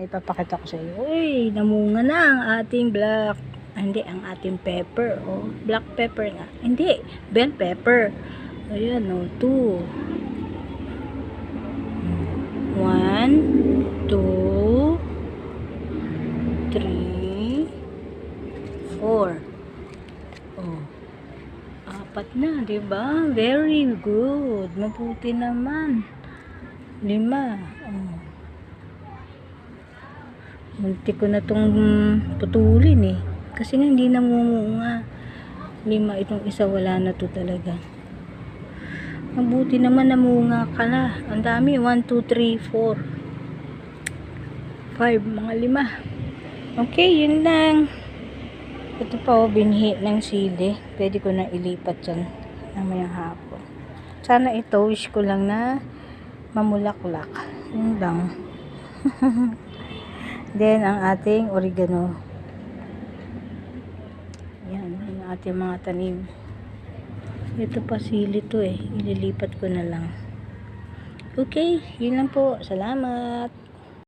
may papakita ko sa iyo. Uy, namunga na ang ating black. ah, hindi, ang ating pepper. Oh, black pepper nga. Hindi, bell pepper. Ayan, oh, two. One, two, three, four. Oh, apat na, di ba? Very good. Mabuti naman. Lima. Oh. Munti ko na itong putulin eh. Kasi nga hindi namumunga. Lima itong isa wala na to talaga. Mabuti naman namunga ka na. Ang dami. 1, 2, 3, 4. 5. Mga lima. Okay, yun lang. Ito pa oh, binhi ng sili. Pwede ko na ilipat dyan namayang hapon. Sana ito, wish ko lang na mamulaklak. Yun lang. Then, ang ating oregano. Yan, yung ating mga tanim. Ito pa sili to eh. Ililipat ko na lang. Okay, yun lang po. Salamat.